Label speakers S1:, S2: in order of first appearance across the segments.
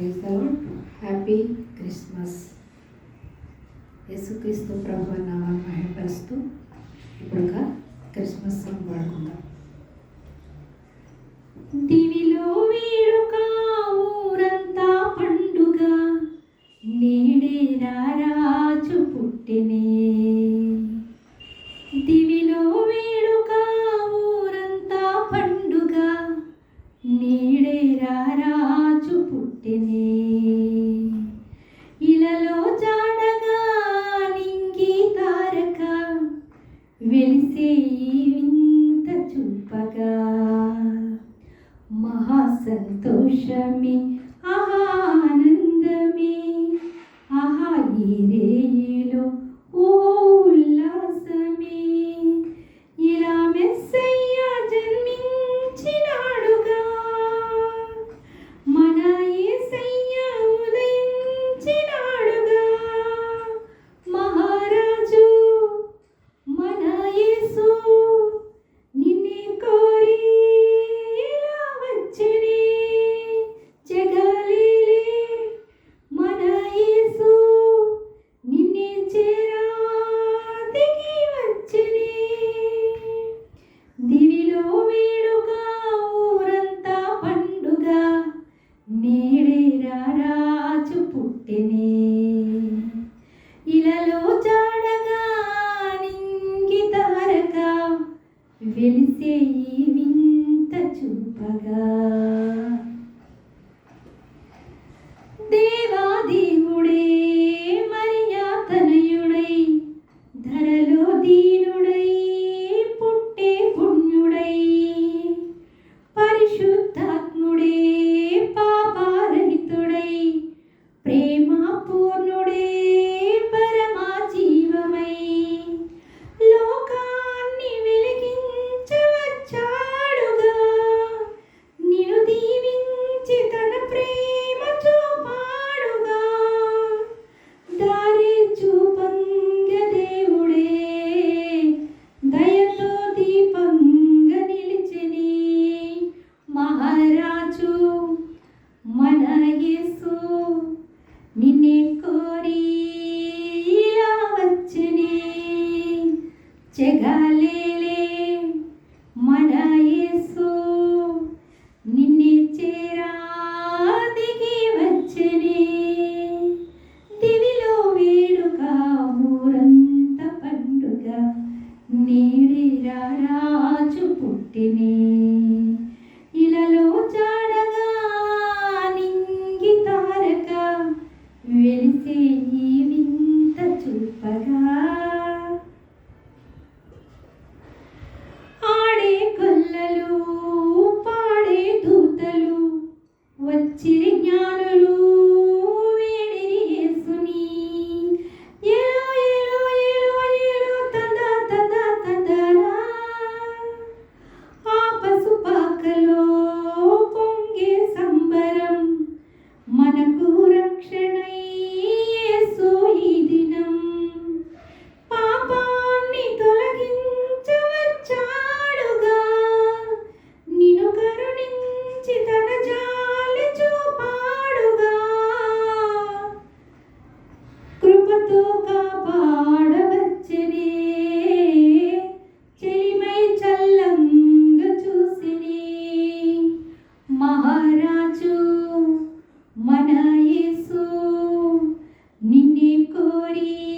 S1: Praise the happy Christmas యేసుక్రీస్తు ప్రభు నామాన్ని మహిళపరుస్తూ ఇప్పుడుగా Christmas song పాడుకుందాం సంతోషమే ఆహా ఆనందమే ఆహా ఈ రేయిలో ఓ ఉల్లాసమే ఇలా మెస్సై పెట్టిని. ఇలలో జాడగా నింగి తారక వెలిసే ఈ వింత చూపగా. దేవాదేవుడే చెగాలి Senhor. Glory.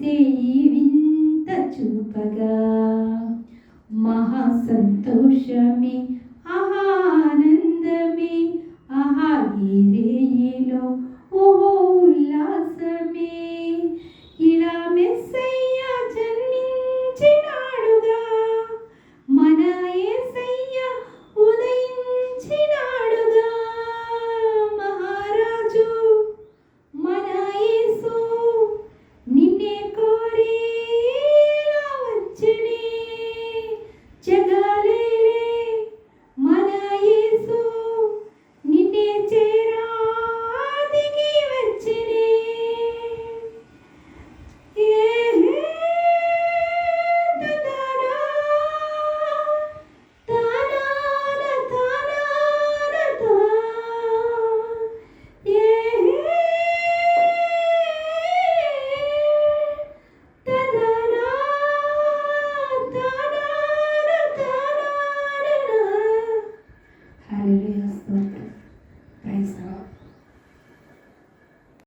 S1: చేసే ఈ వింత చూపగా మహా సంతోషమే ఆహా ఆనందమే రేయిలో